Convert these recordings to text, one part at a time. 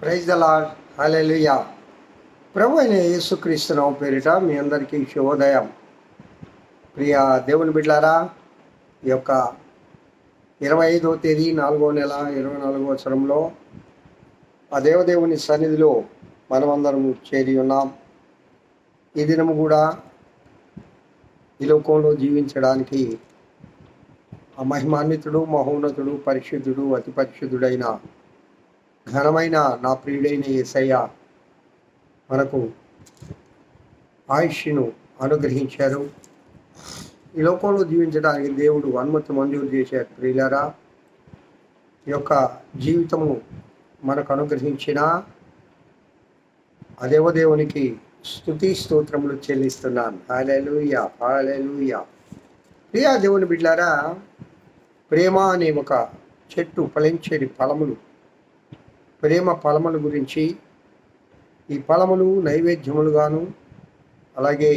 Praise the lord hallelujah. ప్రభు అయిన యేసుక్రీస్తునామ పేరిట మీ అందరికీ శుభోదయం. ప్రియ దేవుని బిడ్డారా ఈ యొక్క ఇరవై ఐదో తేదీ నాలుగో నెల ఇరవై నాలుగో సంవత్సరంలో ఆ దేవదేవుని సన్నిధిలో మనమందరం చేరి ఉన్నాం. ఈ దినము కూడా ఈ లోకంలో జీవించడానికి ఆ మహిమాన్వితుడు మహోన్నతుడు పరిశుద్ధుడు అతి పరిశుద్ధుడైన ఘనమైన నా ప్రియుడైన యేసయ్య మనకు ఆయుష్ను అనుగ్రహించారు. ఈ లోకంలో జీవించడానికి దేవుడు అనుమతి మంజూరు చేశారు. ప్రియులరా ఈ యొక్క జీవితము మనకు అనుగ్రహించిన ఆ స్థుతి స్తుతి స్తోత్రములు చెల్లిస్తున్నాను. హాలెలుయా హాలెలుయా ప్రియా దేవుని బిడ్డారా ప్రేమ అనే ఒక చెట్టు ఫలించేది ఫలములు ప్రేమ ఫలముల గురించి ఈ ఫలములు నైవేద్యములుగాను అలాగే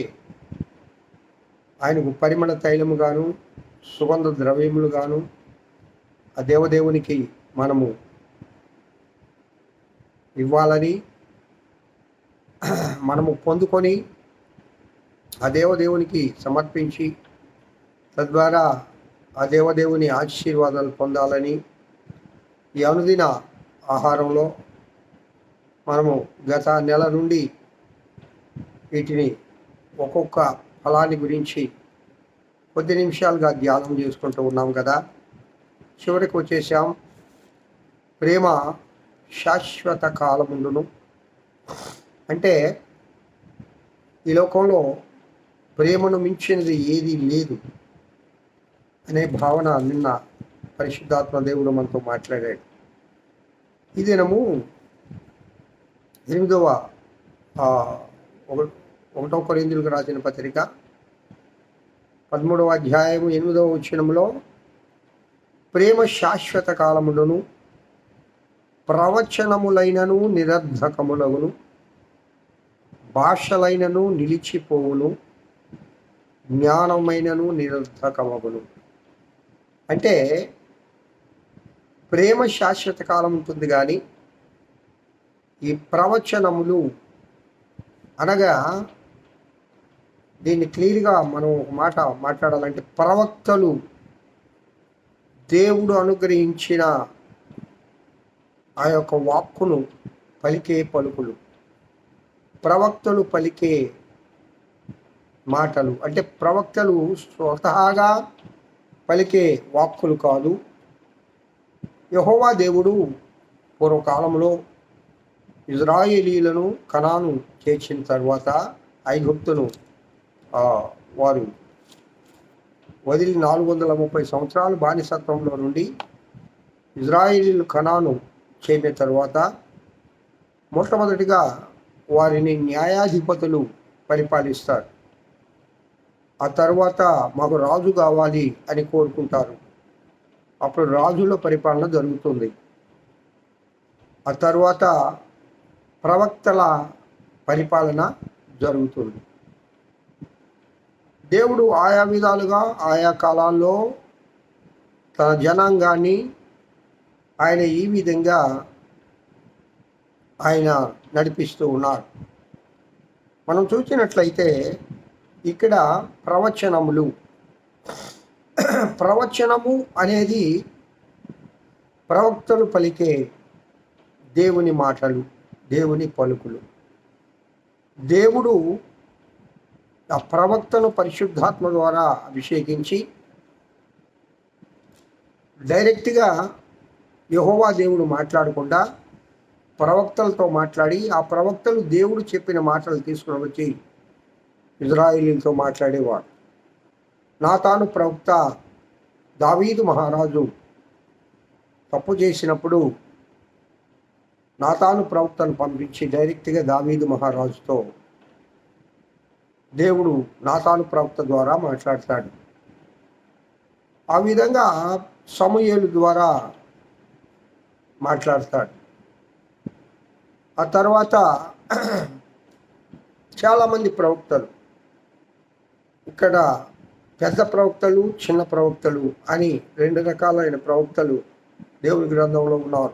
ఆయనకు పరిమళ తైలముగాను సుగంధ ద్రవ్యములుగాను ఆ దేవదేవునికి మనము ఇవ్వాలని మనము పొందుకొని ఆ దేవదేవునికి సమర్పించి తద్వారా ఆ దేవదేవుని ఆశీర్వాదాలు పొందాలని ఈ అనుదిన ఆహారంలో మనము గత నెల నుండి వీటిని ఒక్కొక్క ఫలాన్ని గురించి కొద్ది నిమిషాలుగా ధ్యానం చేసుకుంటూ ఉన్నాం కదా. చివరికి వచ్చేసాం. ప్రేమ శాశ్వత కాలముండును అంటే ఈ లోకంలో ప్రేమను మించినది ఏది లేదు అనే భావన నిన్న పరిశుద్ధాత్మ దేవుడు మనతో మాట్లాడాడు. ఈ దినము ఎనిమిదవ ఒక- ఒకటో కొరిందులకు రాసిన పత్రిక. పదమూడవ అధ్యాయము ఎనిమిదవ వచ్చినంలో ప్రేమ శాశ్వత కాలములను ప్రవచనములైనను నిరర్ధకములగును భాషలైనను నిలిచిపోవును జ్ఞానమైనను నిరర్ధకమగును. అంటే ప్రేమ శాశ్వత కాలం ఉంటుంది కానీ ఈ ప్రవచనములు అనగా దీన్ని క్లియర్గా మనం ఒక మాట మాట్లాడాలంటే ప్రవక్తలు దేవుడు అనుగ్రహించిన ఆ యొక్క వాక్కును పలికే పలుకులు. ప్రవక్తలు పలికే మాటలు. అంటే ప్రవక్తలు స్వతహాగా పలికే వాక్కులు కాదు. యహోవా దేవుడు పూర్వకాలంలో ఇజ్రాయేలీలను కణాను చేర్చిన తర్వాత ఐగుప్తును వారు వదిలి నాలుగు వందల ముప్పై సంవత్సరాలు బానిసత్వంలో నుండి ఇజ్రాయేలీలు కణాను చేరిన తర్వాత మొట్టమొదటిగా వారిని న్యాయాధిపతులు పరిపాలిస్తారు. ఆ తర్వాత మాకు రాజు కావాలి అని కోరుకుంటారు. అప్పుడు రాజుల పరిపాలన జరుగుతుంది. ఆ తర్వాత ప్రవక్తల పరిపాలన జరుగుతుంది. దేవుడు ఆయా విధాలుగా ఆయా కాలాల్లో తన జనాంగాన్ని ఆయన ఈ విధంగా ఆయన నడిపిస్తూ ఉన్నారు. మనం చూసినట్లయితే ఇక్కడ ప్రవచనములు ప్రవచనము అనేది ప్రవక్తలు పలికే దేవుని మాటలు దేవుని పలుకులు. దేవుడు ఆ ప్రవక్తను పరిశుద్ధాత్మ ద్వారా అభిషేకించి డైరెక్ట్గా యహోవా దేవుడు మాట్లాడకుండా ప్రవక్తలతో మాట్లాడి ఆ ప్రవక్తలు దేవుడు చెప్పిన మాటలు తీసుకుని వచ్చి ఇజ్రాయిలీలతో మాట్లాడేవాడు. నాతాను ప్రవక్త దావీదు మహారాజు తప్పు చేసినప్పుడు నాతాను ప్రవక్తను పంపించి డైరెక్ట్గా దావీదు మహారాజుతో దేవుడు నాతాను ప్రవక్త ద్వారా మాట్లాడతాడు. ఆ విధంగా సమయలు ద్వారా మాట్లాడతాడు. ఆ తర్వాత చాలామంది ప్రవక్తలు ఇక్కడ పెద్ద ప్రవక్తలు చిన్న ప్రవక్తలు అని రెండు రకాలైన ప్రవక్తలు దేవుని గ్రంథంలో ఉన్నారు.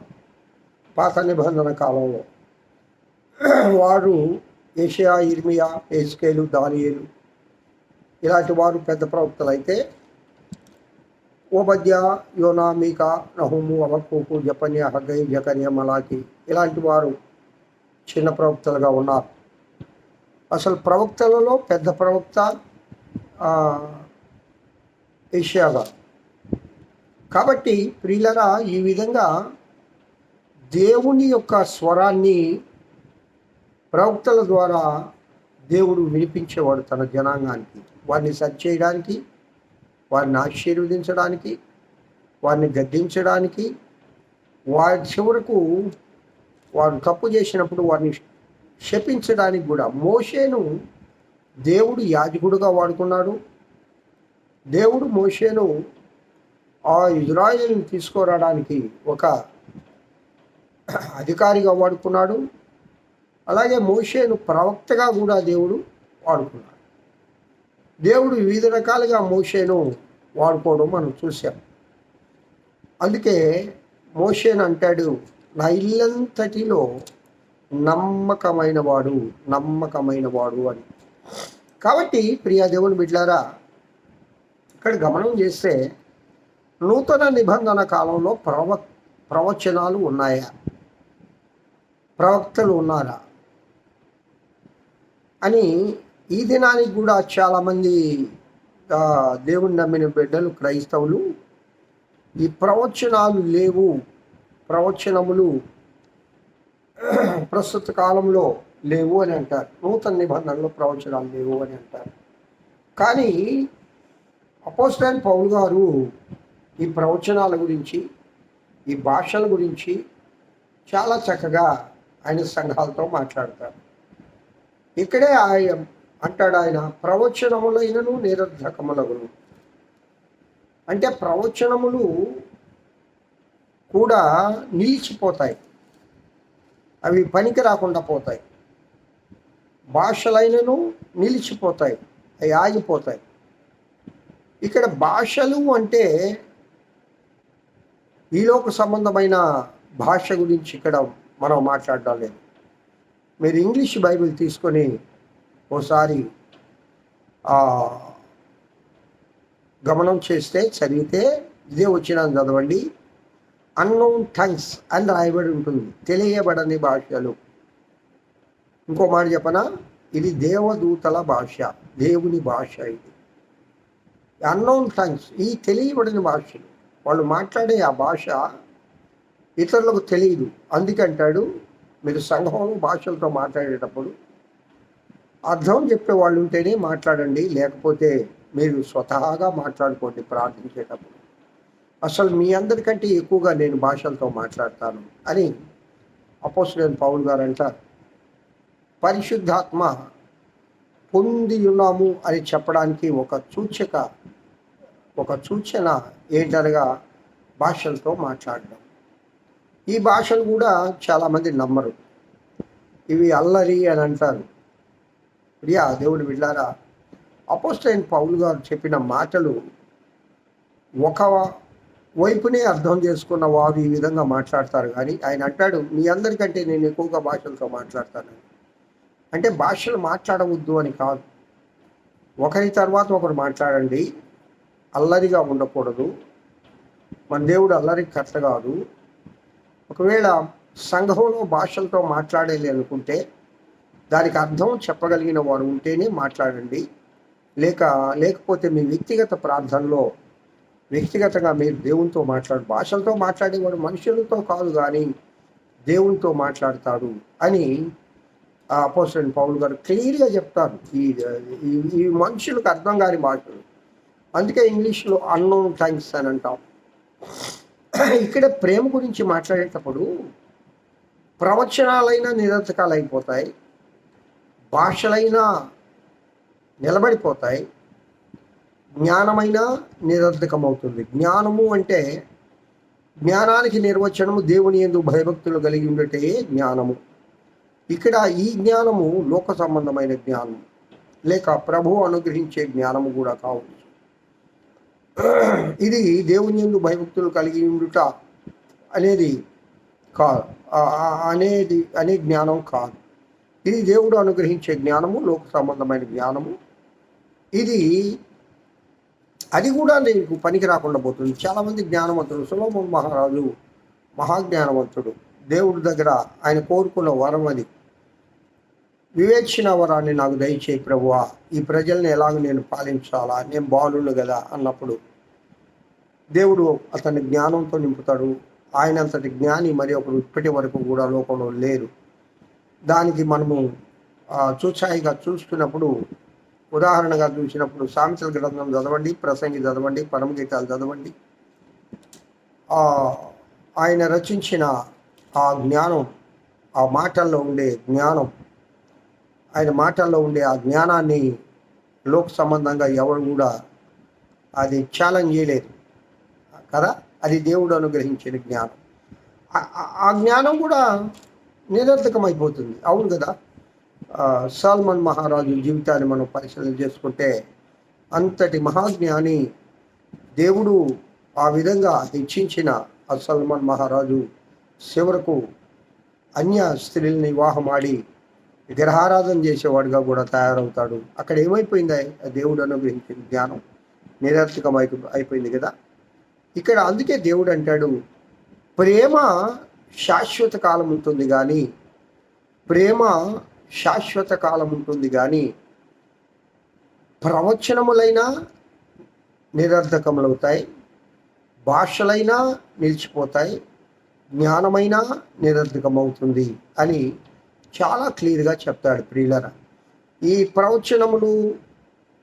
పాత నిబంధన కాలంలో. వారు ఏషియా ఇర్మియా ఏస్కేలు దానియేలు ఇలాంటి వారు పెద్ద ప్రవక్తలు అయితే ఓబద్య యోనా మీకా నహుము అవకూకు జపన్య హగ్గై జకన్య మలాకి ఇలాంటి వారు చిన్న ప్రవక్తలుగా ఉన్నారు. అసలు ప్రవక్తలలో పెద్ద ప్రవక్త ఆ, ఏషియాగా కాబట్టి ప్రియులరా ఈ విధంగా దేవుని యొక్క స్వరాన్ని ప్రవక్తల ద్వారా దేవుడు వినిపించేవాడు తన జనాంగానికి. వారిని సరిచేయడానికి వారిని ఆశీర్వదించడానికి వారిని గద్దించడానికి వారి చివరకు వారు తప్పు చేసినప్పుడు వారిని శపించడానికి కూడా. మోషేను దేవుడు యాజకుడుగా వాడుకున్నాడు. దేవుడు మోషేను ఆ ఇజ్రాయిల్ని తీసుకురావడానికి ఒక అధికారిగా వాడుకున్నాడు. అలాగే మోషేను ప్రవక్తగా కూడా దేవుడు వాడుకున్నాడు. దేవుడు వివిధ రకాలుగా మోషేను వాడుకోవడం మనం చూసాం అందుకే మోషేను అంటాడు నా ఇల్లంతటిలో నమ్మకమైన వాడు నమ్మకమైన వాడు అని. కాబట్టి ప్రియా దేవుని బిడ్లారా ఇక్కడ గమనం చేస్తే నూతన నిబంధన కాలంలో ప్రవ ప్రవచనాలు ఉన్నాయా? ప్రవక్తలు ఉన్నారా? అని ఈ దినానికి కూడా చాలామంది ఆ, దేవుని నమ్మిన బిడ్డలు క్రైస్తవులు ఈ ప్రవచనాలు లేవు ప్రవచనములు ప్రస్తుత కాలంలో లేవు అని అంటారు. నూతన నిబంధనలు ప్రవచనాలు లేవు అని అంటారు. కానీ అపోస్టైన్ పౌల్ గారు ఈ ప్రవచనాల గురించి ఈ భాషల గురించి చాలా చక్కగా ఆయన సంఘాలతో మాట్లాడతారు. ఇక్కడే ఆయన అంటాడు ఆయన ప్రవచనములైనను నిరర్ధకములగును. అంటే ప్రవచనములు కూడా నిలిచిపోతాయి. అవి పనికి రాకుండా పోతాయి. భాషలైనను నిలిచిపోతాయి. అవి ఆగిపోతాయి. ఇక్కడ భాషలు అంటే ఈలోక సంబంధమైన భాష గురించి ఇక్కడ మనం మాట్లాడడం లేదు. మీరు ఇంగ్లీష్ బైబిల్ తీసుకొని ఓసారి గమనం చేస్తే చదివితే ఇదే వచ్చిన చదవండి. అన్నోన్ టంగ్స్ అని రాయబడి ఉంటుంది. తెలియబడని భాషలు. ఇంకో మాట చెప్పనా? ఇది దేవదూతల భాష దేవుని భాష ఇది. అన్నోన్ టంగ్స్ ఈ తెలియబడిన భాషలు. వాళ్ళు మాట్లాడే ఆ భాష ఇతరులకు తెలియదు. అందుకంటాడు మీరు సంఘంలో భాషలతో మాట్లాడేటప్పుడు అర్థం చెప్పే వాళ్ళు ఉంటేనే మాట్లాడండి లేకపోతే మీరు స్వతహాగా మాట్లాడుకోండి ప్రార్థించేటప్పుడు. అసలు మీ అందరికంటే ఎక్కువగా నేను భాషలతో మాట్లాడతాను అని అపోసులేని పౌల్ గారు అంటారు పరిశుద్ధాత్మ పొంది ఉన్నాము అని చెప్పడానికి ఒక సూచక ఒక సూచన ఏంటనగా భాషలతో మాట్లాడడం. ఈ భాషలు కూడా చాలామంది నమ్మరు. ఇవి అల్లరి అని అంటారు. ప్రియా దేవుడు విళ్ళారా అపోస్టైన్ పౌలు గారు చెప్పిన మాటలు ఒక వైపునే అర్థం చేసుకున్న వారు ఈ విధంగా మాట్లాడతారు. కానీ ఆయన అంటాడు మీ అందరికంటే నేను ఎక్కువగా భాషలతో మాట్లాడతాను. అంటే భాషలు మాట్లాడవద్దు అని కాదు. ఒకరి తర్వాత ఒకరు మాట్లాడండి. అల్లరిగా ఉండకూడదు. మన దేవుడు అల్లరి కట్ట కాదు. ఒకవేళ సంఘంలో భాషలతో మాట్లాడాలి అనుకుంటే దానికి అర్థం చెప్పగలిగిన వారు ఉంటేనే మాట్లాడండి. లేక లేకపోతే మీ వ్యక్తిగత ప్రార్థనలో వ్యక్తిగతంగా మీరు దేవునితో మాట్లాడు భాషలతో మాట్లాడేవాడు మనుషులతో కాదు కానీ దేవునితో మాట్లాడతాడు అని అపోసరెంట్ పౌల్ గారు క్లియర్గా చెప్తారు. ఈ ఈ- ఈ మనుషులకు అర్థం కాని భాషలు. అందుకే ఇంగ్లీష్లో అన్నోన్ థ్యాంక్స్ అని అంటాం. ఇక్కడ ప్రేమ గురించి మాట్లాడేటప్పుడు ప్రవచనాలైన నిరర్థకాలు అయిపోతాయి భాషలైనా నిలబడిపోతాయి జ్ఞానమైన నిరర్ధకమవుతుంది జ్ఞానము అంటే జ్ఞానానికి నిర్వచనము దేవుని ఎందు భయభక్తులు కలిగి ఉండటే జ్ఞానము. ఇక్కడ ఈ జ్ఞానము లోక సంబంధమైన జ్ఞానం లేక ప్రభు అనుగ్రహించే జ్ఞానము కూడా కావచ్చు. ఇది దేవుని ఎందు భయభక్తులు కలిగి ఉండుట అనేది కాదు అనేది అనే జ్ఞానం కాదు. ఇది దేవుడు అనుగ్రహించే జ్ఞానము లోక సంబంధమైన జ్ఞానము. ఇది అది కూడా నీకు పనికి రాకుండా పోతుంది. చాలామంది జ్ఞానవంతుడు సులభ మహారాజు మహాజ్ఞానవంతుడు దేవుడి దగ్గర ఆయన కోరుకున్న వరం అది. వివేచన వరాన్ని నాకు దయచేయి ప్రభువా. ఈ ప్రజల్ని ఎలాగ నేను పాలించాలా? నేను బాలును కదా అన్నప్పుడు దేవుడు అతని జ్ఞానంతో నింపుతాడు. ఆయన అంతటి జ్ఞాని మరి ఒకరు ఇప్పటి వరకు కూడా లోకంలో లేరు. దానికి మనము చూచాయిగా చూస్తున్నప్పుడు ఉదాహరణగా చూసినప్పుడు సామెతల గ్రంథం చదవండి ప్రసంగి చదవండి పరమగీతాలు చదవండి. ఆయన రచించిన ఆ జ్ఞానం ఆ మాటల్లో ఉండే జ్ఞానం ఆయన మాటల్లో ఉండే ఆ జ్ఞానాన్ని లోక సంబంధంగా ఎవరు కూడా అది ఛాలెంజ్ చేయలేదు. కదా? అది దేవుడు అనుగ్రహించిన జ్ఞానం. ఆ- జ్ఞానం కూడా నిరర్థకమైపోతుంది. అవును కదా? సల్మాన్ మహారాజు జీవితాన్ని మనం పరిశీలన చేసుకుంటే అంతటి మహాజ్ఞాని దేవుడు ఆ విధంగా హెచ్చించిన ఆ సల్మాన్ మహారాజు చివరకు అన్య స్త్రీలని వివాహమాడి విగ్రహారాధన చేసేవాడుగా కూడా తయారవుతాడు. అక్కడ ఏమైపోయింది? ఆ దేవుడు అనుగ్రహించిన జ్ఞానం నిరర్థకం అయిపో- అయిపోయింది కదా? ఇక్కడ అందుకే దేవుడు అంటాడు ప్రేమ శాశ్వత కాలం ఉంటుంది కానీ ప్రేమ శాశ్వత కాలం ఉంటుంది కానీ ప్రవచనములైనా నిరర్ధకములవుతాయి భాషలైనా నిలిచిపోతాయి జ్ఞానమైనా నిరర్ధకమవుతుంది అని చాలా క్లియర్గా చెప్తాడు ప్రియులరా. ఈ ప్రవచనములు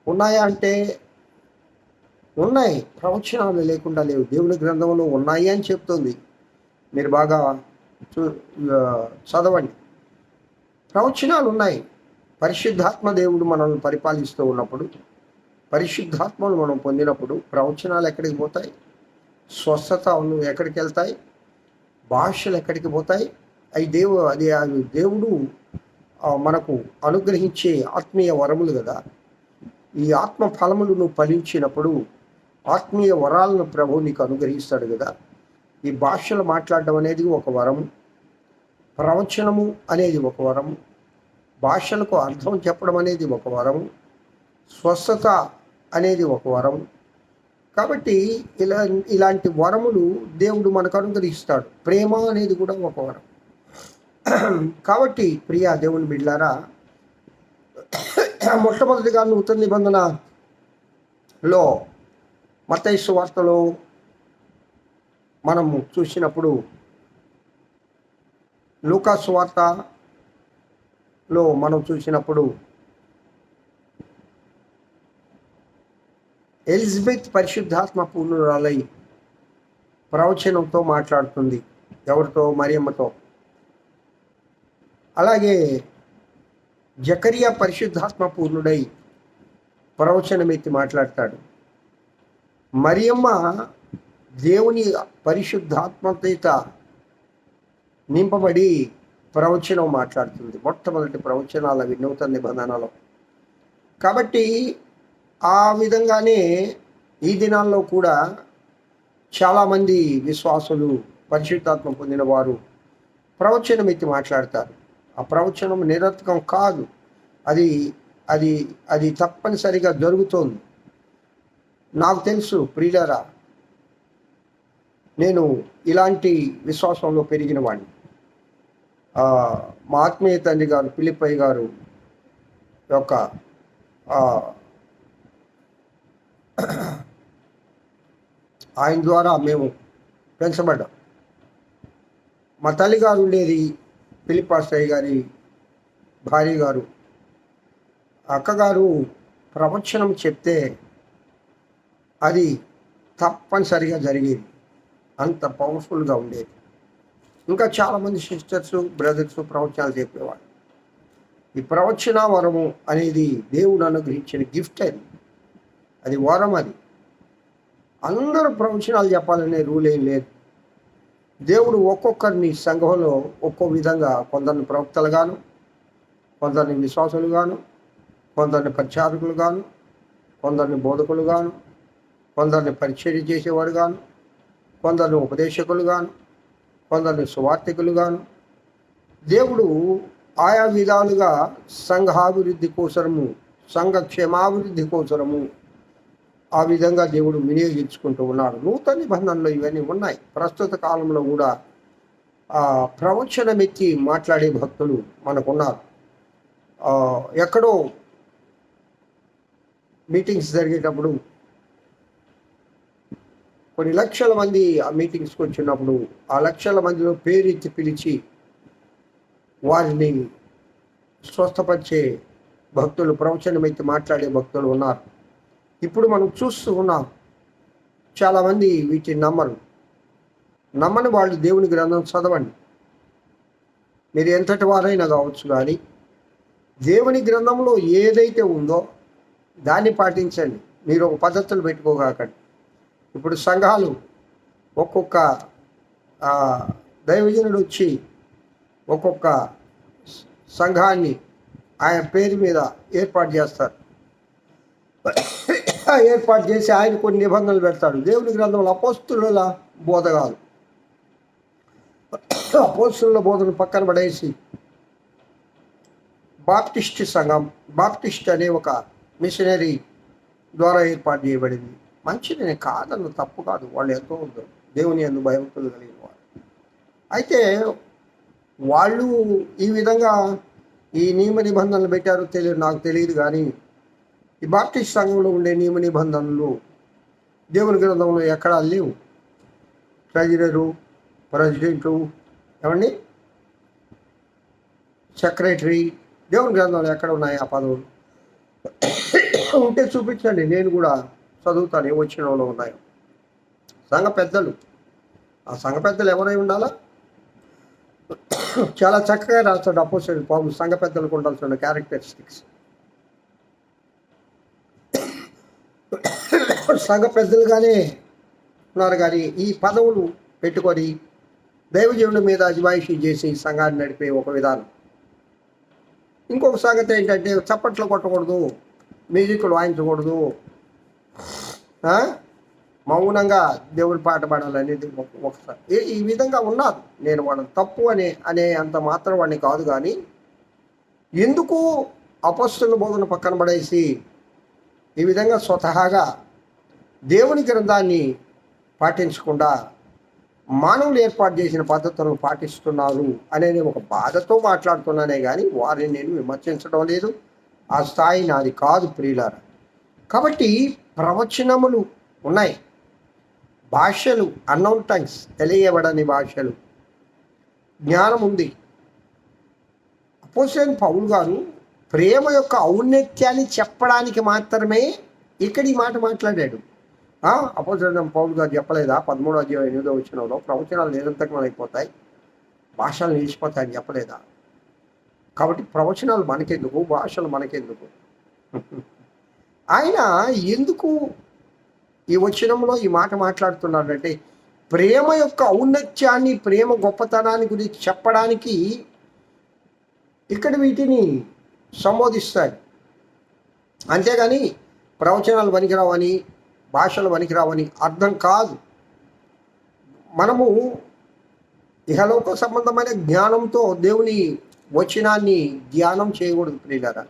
ఉన్నాయా అంటే ఉన్నాయి. ప్రవచనాలు లేకుండా లేవు. దేవుని గ్రంథంలో ఉన్నాయి అని చెప్తుంది. మీరు బాగా చూ చదవండి. ప్రవచనాలు ఉన్నాయి. పరిశుద్ధాత్మ దేవుడు మనల్ని పరిపాలిస్తూ ఉన్నప్పుడు పరిశుద్ధాత్మను మనం పొందినప్పుడు ప్రవచనాలు ఎక్కడికి పోతాయి? స్వస్థతలు ఎక్కడికి వెళ్తాయి? భాషలు ఎక్కడికి పోతాయి? అవి దేవు అది అవి దేవుడు మనకు అనుగ్రహించే ఆత్మీయ వరములు కదా. ఈ ఆత్మ ఫలములను ఫలించినప్పుడు ఆత్మీయ వరాలను ప్రభు నీకు అనుగ్రహిస్తాడు కదా. ఈ భాషలు మాట్లాడడం అనేది ఒక వరము ప్రవచనము అనేది ఒక వరము భాషలకు అర్థం చెప్పడం అనేది ఒక వరము స్వస్థత అనేది ఒక వరము. కాబట్టి ఇలా ఇలాంటి వరములు దేవుడు మనకు అనుగ్రహిస్తాడు. ప్రేమ అనేది కూడా ఒక వరం. కాబట్టి ప్రియా దేవుని బిడ్లారా మొట్టమొదటిగా నూతన నిబంధనలో మతైసు వార్తలో మనము చూసినప్పుడు లూకాస్ వార్తలో మనం చూసినప్పుడు ఎలిజబెత్ పరిశుద్ధాత్మ పూర్ణురాలై ప్రవచనంతో మాట్లాడుతుంది. ఎవరితో? మరియమ్మతో. అలాగే జకరియా పరిశుద్ధాత్మ పూర్ణుడై ప్రవచనమెత్తి మాట్లాడతాడు. మరియమ్మ దేవుని పరిశుద్ధాత్మ చేత నింపబడి ప్రవచనం మాట్లాడుతుంది. మొట్టమొదటి ప్రవచనాల వినూతన నిబంధనలో. కాబట్టి ఆ విధంగానే ఈ దినాల్లో కూడా చాలామంది విశ్వాసులు పరిశుద్ధాత్మ పొందిన వారు ప్రవచనం ఎత్తి మాట్లాడతారు. ఆ ప్రవచనం నిరర్థకం కాదు. అది అది అది తప్పనిసరిగా జరుగుతోంది. నాకు తెలుసు ప్రియులరా నేను ఇలాంటి విశ్వాసంలో పెరిగిన వాడిని. మా ఆత్మీయ తండ్రి గారు పిలిపై గారు యొక్క ఆయన ద్వారా మేము పెంచబడ్డాం. మా తల్లి గారు ఉండేది పిలిపాస్తయ్య గారి భార్య గారు. అక్కగారు ప్రవచనం చెప్తే అది తప్పనిసరిగా జరిగేది. అంత పవర్ఫుల్గా ఉండేది. ఇంకా చాలామంది సిస్టర్స్ బ్రదర్స్ ప్రవచనాలు చెప్పేవారు ఈ ప్రవచన వరము అనేది దేవుడు అనుగ్రహించిన గిఫ్ట్ అది. అది వరం అది. అందరూ ప్రవచనాలు చెప్పాలనే రూల్ ఏం లేదు. దేవుడు ఒక్కొక్కరిని సంఘంలో ఒక్కో విధంగా కొందరిని ప్రవక్తలుగాను కొందరిని విశ్వాసులుగాను కొందరిని పరిచారకులుగాను కొందరిని బోధకులుగాను కొందరిని పరిచర్య చేసేవారుగాను కొందరిని ఉపదేశకులుగాను కొందరిని సువార్థికులుగాను. దేవుడు ఆయా విధాలుగా సంఘాభివృద్ధి కోసరము సంఘ క్షేమాభివృద్ధి కోసరము ఆ విధంగా దేవుడు వినియోగించుకుంటూ ఉన్నాడు. నూతన నిబంధనలు ఇవన్నీ ఉన్నాయి. ప్రస్తుత కాలంలో కూడా ఆ ప్రవచనమెత్తి మాట్లాడే భక్తులు మనకున్నారు. ఎక్కడో మీటింగ్స్ జరిగేటప్పుడు కొన్ని లక్షల మంది ఆ మీటింగ్స్కి వచ్చినప్పుడు ఆ లక్షల మందిలో పేరెత్తి పిలిచి వారిని స్వస్థపరిచే భక్తులు ప్రవచనమైతే మాట్లాడే భక్తులు ఉన్నారు. ఇప్పుడు మనం చూస్తూ ఉన్నాం. చాలామంది వీటిని నమ్మరు. నమ్మని వాళ్ళు దేవుని గ్రంథం చదవండి. మీరు ఎంతటి వారైనా కావచ్చు కానీ దేవుని గ్రంథంలో ఏదైతే ఉందో దాన్ని పాటించండి. మీరు ఒక పద్ధతులు పెట్టుకోగాకండి ఇప్పుడు సంఘాలు ఒక్కొక్క దైవజనుడు వచ్చి ఒక్కొక్క సంఘాన్ని ఆయన పేరు మీద ఏర్పాటు చేస్తారు. ఏర్పాటు చేసి ఆయన కొన్ని నిబంధనలు పెడతాడు. దేవుని గ్రంథంలో అపోస్తుల బోధ కాదు. అపోస్తుల బోధను పక్కన పడేసి బాప్టిస్ట్ సంఘం బాప్టిస్ట్ అనే ఒక మిషనరీ ద్వారా ఏర్పాటు చేయబడింది. మంచిది కాదన్న తప్పు కాదు. వాళ్ళు ఎంతో దేవుని ఎందు భయభక్తులు కలిగిన వారు. అయితే వాళ్ళు ఈ విధంగా ఈ నియమ నిబంధనలు పెట్టారో తెలియదు నాకు తెలియదు కానీ ఈ బాప్టిస్ట్ సంఘంలో ఉండే నియమ నిబంధనలు దేవుని గ్రంథంలో ఎక్కడా లేవు. ట్రెజరరు ప్రెసిడెంటు ఏమండి సెక్రటరీ దేవుని గ్రంథంలో ఎక్కడ ఉన్నాయి ఆ పదవులు? ఉంటే చూపించండి నేను కూడా చదువుతాను ఏ వచ్చినంలో ఉన్నాయో. సంఘ పెద్దలు. ఆ సంఘ పెద్దలు ఎవరై ఉండాలా? చాలా చక్కగా రాస్తాడు అపోజిట్ పాము సంఘ పెద్దలకు ఉండాల్సిన క్యారెక్టరిస్టిక్స్ సంఘ పెద్దలుగానే ఉన్నారు కానీ ఈ పదవులు పెట్టుకొని దైవజనుడి మీద అజమాయిషీ చేసి సంఘాన్ని నడిపే ఒక విధానం. ఇంకొక సంగతి ఏంటంటే చప్పట్లు కొట్టకూడదు మ్యూజిక్లు వాయించకూడదు. మౌనంగా దేవుడి పాట పాడాలనేది ఒక- ఒకసారి ఈ- విధంగా ఉన్నారు. నేను వాళ్ళని తప్పు అని అనే అంత మాత్రం వాడిని కాదు కానీ ఎందుకు అపస్తుల బోధన పక్కన పడేసి ఈ విధంగా స్వతహాగా దేవుని గ్రంథాన్ని పాటించకుండా మానవులు ఏర్పాటు చేసిన పద్ధతులను పాటిస్తున్నారు అనేది ఒక బాధతో మాట్లాడుతున్నానే కానీ వారిని నేను విమర్శించడం లేదు. ఆ స్థాయి నాది కాదు ప్రియులారా. కాబట్టి ప్రవచనములు ఉన్నాయి. భాషలు అన్నౌన్ టంగ్స్ తెలియబడని భాషలు. జ్ఞానం ఉంది. అపోసేన్ పౌల్ గారు ప్రేమ యొక్క ఔన్నత్యాన్ని చెప్పడానికి మాత్రమే ఇక్కడ ఈ మాట మాట్లాడాడు. అపోజిన్ పౌల్ గారు చెప్పలేదా? పదమూడో అధ్యాయం ఎనిమిదో వచ్చినంలో ప్రవచనాలు నిరంతరం అయిపోతాయి భాషలు నిలిచిపోతాయని చెప్పలేదా? కాబట్టి ప్రవచనాలు మనకెందుకు? భాషలు మనకెందుకు? ఆయన ఎందుకు ఈ వచనంలో ఈ మాట మాట్లాడుతున్నాడంటే ప్రేమ యొక్క ఔన్నత్యాన్ని ప్రేమ గొప్పతనాన్ని గురించి చెప్పడానికి ఇక్కడ వీటిని సంబోధిస్తాయి. అంతేగాని ప్రవచనాలు పనికిరావని భాషలు పనికిరావని అర్థం కాదు. మనము ఇహలోక సంబంధమైన జ్ఞానంతో దేవుని వచనాన్ని ధ్యానం చేయకూడదు ప్రియులారా.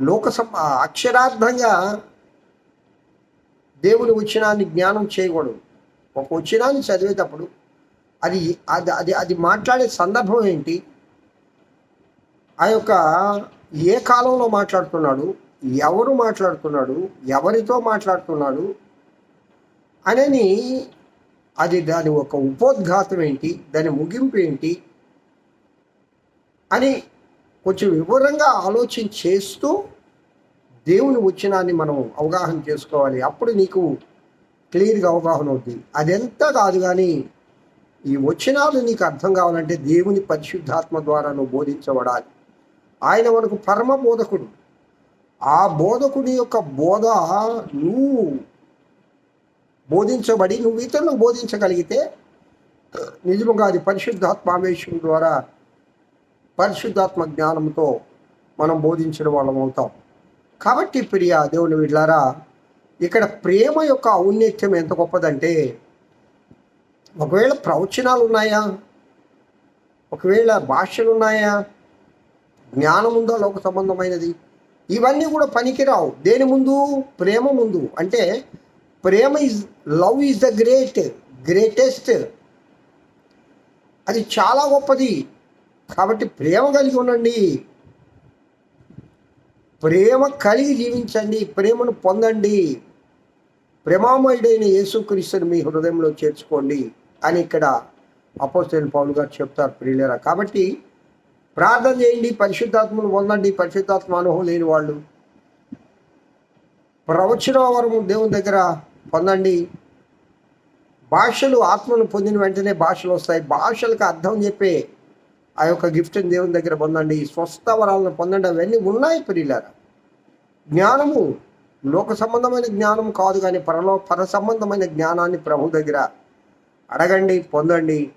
లోక సం అక్షరార్థంగా దేవుని వచనాన్ని జ్ఞానం చేయకూడదు. ఒక వచనాన్ని చదివేటప్పుడు అది అది అది అది మాట్లాడే సందర్భం ఏంటి? ఆ యొక్క ఏ కాలంలో మాట్లాడుతున్నాడు? ఎవరు మాట్లాడుతున్నాడు? ఎవరితో మాట్లాడుతున్నాడు? అనని అది దాని ఒక ఉపోద్ఘాతం ఏంటి? దాని ముగింపు ఏంటి? అని కొంచెం వివరంగా ఆలోచన చేస్తూ దేవుని వచ్చినాన్ని మనం అవగాహన చేసుకోవాలి. అప్పుడు నీకు క్లియర్గా అవగాహన అవుతుంది అదెంత కాదు కానీ ఈ వచనాలు నీకు అర్థం కావాలంటే దేవుని పరిశుద్ధాత్మ ద్వారా నువ్వు బోధించబడాలి. ఆయన మనకు పరమ బోధకుడు. ఆ బోధకుడి యొక్క బోధ నువ్వు బోధించబడి నువ్వు ఇతరులకు బోధించగలిగితే నిజముగా అది పరిశుద్ధాత్మావేశం ద్వారా పరిశుద్ధాత్మ జ్ఞానంతో మనం బోధించిన వాళ్ళం అవుతాం. కాబట్టి ప్రియ దేవుని వీళ్ళారా ఇక్కడ ప్రేమ యొక్క ఔన్నత్యం ఎంత గొప్పదంటే ఒకవేళ ప్రవచనాలు ఉన్నాయా? ఒకవేళ భాషలు ఉన్నాయా? జ్ఞానం ఉందా లోక సంబంధమైనది? ఇవన్నీ కూడా పనికిరావు. దేని ముందు? ప్రేమ ముందు. అంటే ప్రేమ is love is the great greatest అది చాలా గొప్పది. కాబట్టి ప్రేమ కలిగి ఉండండి. ప్రేమ కలిగి జీవించండి. ప్రేమను పొందండి. ప్రేమామయుడైన యేసుక్రీస్తుని మీ హృదయంలో చేర్చుకోండి అని ఇక్కడ అపోజిట్ పౌలు గారు చెప్తారు ప్రియులరా. కాబట్టి ప్రార్థన చేయండి పరిశుద్ధాత్మను పొందండి పరిశుద్ధాత్మ అనుభవం లేని వాళ్ళు. ప్రవచన వరము దేవుని దగ్గర పొందండి. భాషలు ఆత్మను పొందిన వెంటనే భాషలు వస్తాయి. భాషలకు అర్థం చెప్పే ఆ యొక్క గిఫ్ట్ని దేవుని దగ్గర పొందండి. స్వస్థ వరాలను పొందండి. అవన్నీ ఉన్నాయి ప్రియులారా. జ్ఞానము లోక సంబంధమైన జ్ఞానం కాదు కానీ పరలో పర సంబంధమైన జ్ఞానాన్ని ప్రభు దగ్గర అడగండి పొందండి.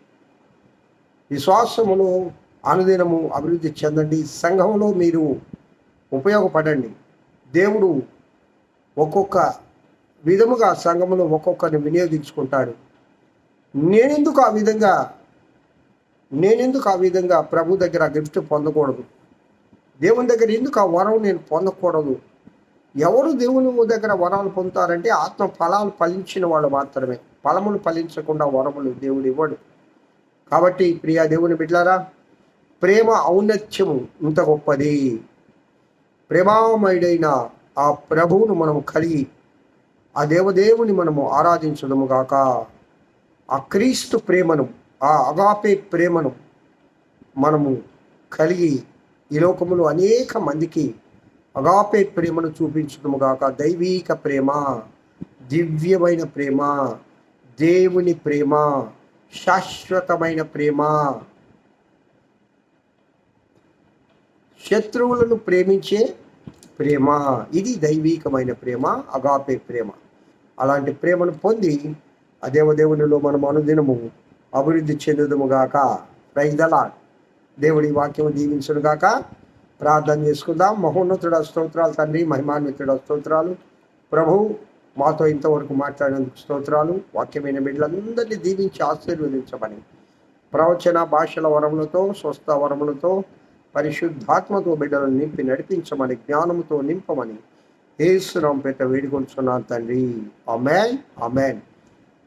విశ్వాసమును అనుదినము అభివృద్ధి చెందండి. సంఘంలో మీరు ఉపయోగపడండి. దేవుడు ఒక్కొక్క విధముగా సంఘంలో ఒక్కొక్కరిని వినియోగించుకుంటాడు. నేనెందుకు ఆ విధంగా నేనెందుకు ఆ విధంగా ప్రభు దగ్గర గిఫ్ట్ పొందకూడదు? దేవుని దగ్గర ఎందుకు ఆ వరం నేను పొందకూడదు? ఎవరు దేవుని దగ్గర వరాలు పొందుతారంటే ఆత్మ ఫలాలు ఫలించిన వాళ్ళు మాత్రమే. ఫలములు ఫలించకుండా వరములు దేవుడు ఇవ్వడు. కాబట్టి ప్రియా దేవుని బిడ్లారా ప్రేమ ఔన్నత్యము ఇంత గొప్పది. ప్రేమామయుడైన ఆ ప్రభువును మనము కలిగి ఆ దేవదేవుని మనము ఆరాధించడము గాక. ఆ క్రీస్తు ప్రేమను ఆ అగాపే ప్రేమను మనము కలిగి ఈ లోకములో అనేక మందికి అగాపే ప్రేమను చూపించడము గాక. దైవీక ప్రేమ దివ్యమైన ప్రేమ దేవుని ప్రేమ శాశ్వతమైన ప్రేమ శత్రువులను ప్రేమించే ప్రేమ. ఇది దైవీకమైన ప్రేమ అగాపే ప్రేమ. అలాంటి ప్రేమను పొంది ఆ దేవదేవునిలో మనం అనుదినము అభివృద్ధి చెందుదుముగాక రైదలా దేవుడి వాక్యము దీవించుడుగాక ప్రార్థన చేసుకుందాం. మహోన్నతుడ స్తోత్రాలు తండ్రి మహిమాన్వితుడ స్తోత్రాలు. ప్రభు మాతో ఇంతవరకు మాట్లాడినందుకు స్తోత్రాలు. వాక్యమైన బిడ్డలందరినీ దీవించి ఆశీర్వదించమని ప్రవచన భాషల వరములతో స్వస్థ వరములతో పరిశుద్ధాత్మతో బిడ్డలను నింపి నడిపించమని జ్ఞానముతో నింపమని ఏసునాం పేట వేడుకొంచున్నాను తండ్రి. అమెన్ అమెన్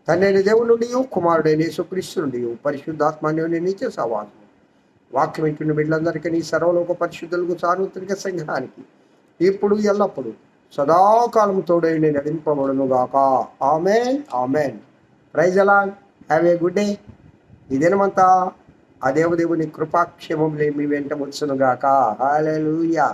తండ్రి దేవుని నుండి కుమారుడైన యేసుక్రీస్తు నుండి పరిశుద్ధాత్మాన్ని నిత్య సవాసం వాక్యం ఇంటున్న బిడ్డలందరికీ నీ సర్వలోక పరిశుద్ధులకు సార్వత్రిక సంఘానికి ఇప్పుడు ఎల్లప్పుడు సదాకాలం నేను నడింపబడును గాక ఆమెన్ ఆమెన్. ప్రైజ్ అలా హ్యావ్ ఏ గుడ్ డే. ఈ దినమంతా ఆ దేవదేవుని కృపాక్షేమం మీ వెంట వచ్చును గాక హాలూయా